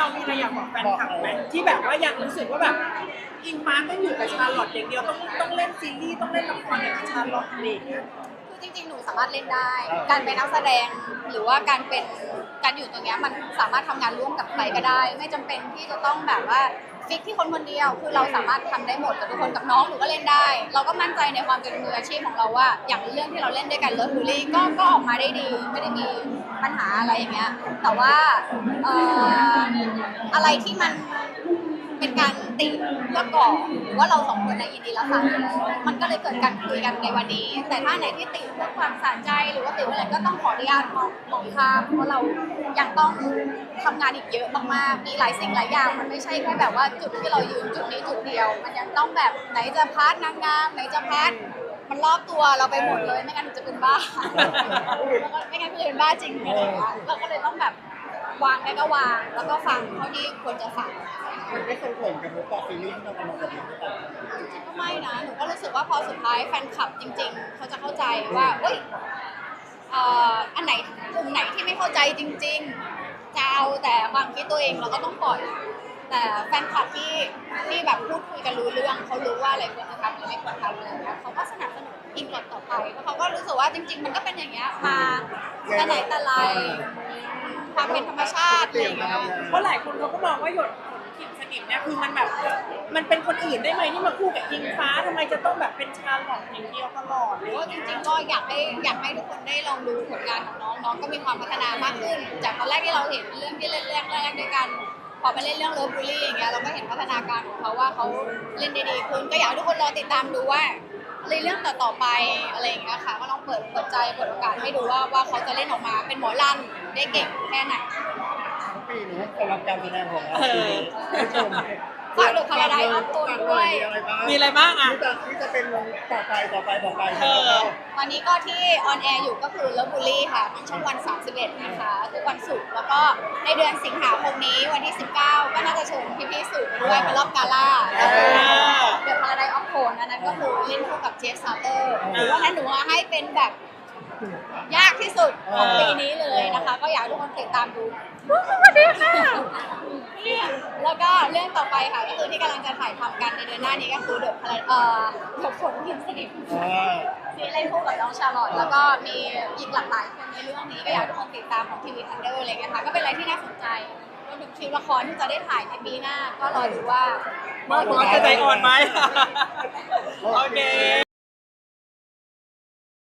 เรามีอะไรอยากบอกแฟนคลับไหมที่แบบว่ายังรู้สึกว่าแบบ อิงฟ้าต้องอยู่กับชาลอตอย่างเดียวต้องต้องเล่นซีรีส์ต้องเล่นละครกับชาลอตอะไรอย่างเงี้ยคือจริงๆ หนูสามารถเล่นได้ การเป็นนักแสดงหรือว่าการเป็นการอยู่ตรงเนี้ยมันสามารถทำงานร่วมกับใครก็ได้ ไม่จำเป็นที่จะต้องแบบว่า ฟิกที่คนคนเดียวคือเราสามารถทำได้หมดกับทุกคนกับน้องหนูก็เล่นได้ เราก็มั่นใจในความเป็นมืออาชีพของเราว่า อย่างเรื่องที่เราเล่นด้วยกันเลิฟบูลี่ก็ก็ออกมาได้ดีไม่ได้มีปัญหาอะไรอย่างเงี้ยแต่ว่าเอ่ออะไรที่มัน เป็นการติเพื่อก่อหรือว่าเราสองคนในยินดีรับฟังอยู่แล้วมันก็เลยเกิดการคุยกันในวันนี้ แต่ถ้าไหนที่ติเพื่อความสะใจหรือว่าติอะไรก็ต้องขออนุญาตมองมองข้ามเพราะเรายังต้องทำงานอีกเยอะมากๆมีหลายสิ่งหลายอย่าง มันไม่ใช่แค่แบบว่าจุดที่เราอยืนจุดนี้จุดเดียว มันยังต้องแบบไหนจะพาร์ทนางงามไหนจะพาร์ทมันรอบตัวเราไปหมดเลยไม่งั้นจะเป็นบ้าแล้วก็ไม่งั้นก็จะเป็นบ้าจริงอะไรอย่างเงี้ยเราก็เลยต้องแบบ วางได้ก็วาง แล้วก็ฟังเท่าที่ควรจะฟังมันไม่ส่งผลกระทบต่อฟีลลิ่งที่เรากำลังจะมีหรือเปล่าก็ไม่นะหนูก็รู้สึกว่าพอสุดท้ายแฟนคลับจริง ๆ เขาจะเข้าใจว่าเอ้ยเอ่ออันไหนกลุ่มไหนที่ไม่เข้าใจจริง ๆ จะเอาแต่ความคิดตัวเองเราก็ต้องปล่อย แต่แฟนคลับที่ที่แบบพูดคุยกันรู้เรื่องเขารู้ว่าอะไรควรจะทำหรือไม่ควรทำอะไรอย่างเงี้ยเขาก็สนับสนุนอิงกลับต่อไปเพราะเขาก็รู้สึกว่าจริง ๆ มันก็เป็นอย่างเงี้ยมาแต่ไหนแต่ไร ความเป็นธรรมชาติอะไรอย่างเงี้ยเพราะหลายคนเขาก็มองว่าหยดขิมสนิมเนี่ยคือมันแบบมันเป็นคนอื่นได้ไหมที่มาคู่กับอิงฟ้าทำไมจะต้องแบบเป็นชาร์ลอตอย่างเดียวตลอดหรือว่าจริงๆก็อยากให้อยากให้ทุกคนได้ลองดูผลงานของน้องน้องก็มีความพัฒนามากขึ้น จากตอนแรกที่เราเห็นเรื่องที่เล่นเรื่องแรกด้วยกันพอมาเล่นเรื่องเลิฟบูลลี่อย่างเงี้ยเราก็เห็นพัฒนาการของเขาว่าเขาเล่นได้ดีขึ้นก็อยากให้ทุกคนรอติดตามดูว่าในเรื่องต่อๆไปอะไรอย่างเงี้ยค่ะก็ลองเปิดเปิดใจเปิดโอกาสให้ดูว่าว่าเขาจะเล่นออกมาเป็นหมอลัน ได้เก่งแค่ไหนทั้งปีหนูสำหรับการแสดงของเราเออผู้ชมฝากดู Paradise of Gold ด้วยมีอะไรบ้างมีอะไรบ้างอะที่จะที่จะเป็นวงต่อไปต่อไปต่อไปเออตอนนี้ก็ที่ออนแอร์อยู่ก็คือเลิฟบูลี่ค่ะทางช่องวัน 31 นะคะทุกวันศุกร์แล้วก็ในเดือนสิงหาคมนี้วันที่ 19 ก็น่าจะเชิญพี่ๆสื่อไปด้วยมารอบกาล่าก็คือเดอะพาราไดออฟโคนอันนั้นก็คือเล่นคู่กับเจฟซาเตอร์หรือว่านั้นหนูว่าให้เป็นแบบยากที่สุดของปีนี้เลยนะคะก็ อยากให้ทุกคนติดตามดูสวัสดีค่ะแล้วก็เรื่องต่อไปค่ะก็คือที่กำลังจะถ่ายทำกันในเดือนหน้านี้ก็คือเดอะพาราเอ่อเดอะฝนพิมพ์สนิทอ่าที่เล่นคู่กับน้องชาลอตแล้วก็มีอีกหลากหลายคนในเรื่องนี้ก็อยากให้ทุกคนติดตามของทีวีทันเดอร์อะไรเงี้ยค่ะก็เป็นอะไรที่น่าสนใจรวมถึงคิวละครที่จะได้ถ่ายในปีหน้า ก็รอดูว่ามากกว่จะใจอ่อนไหม โอเค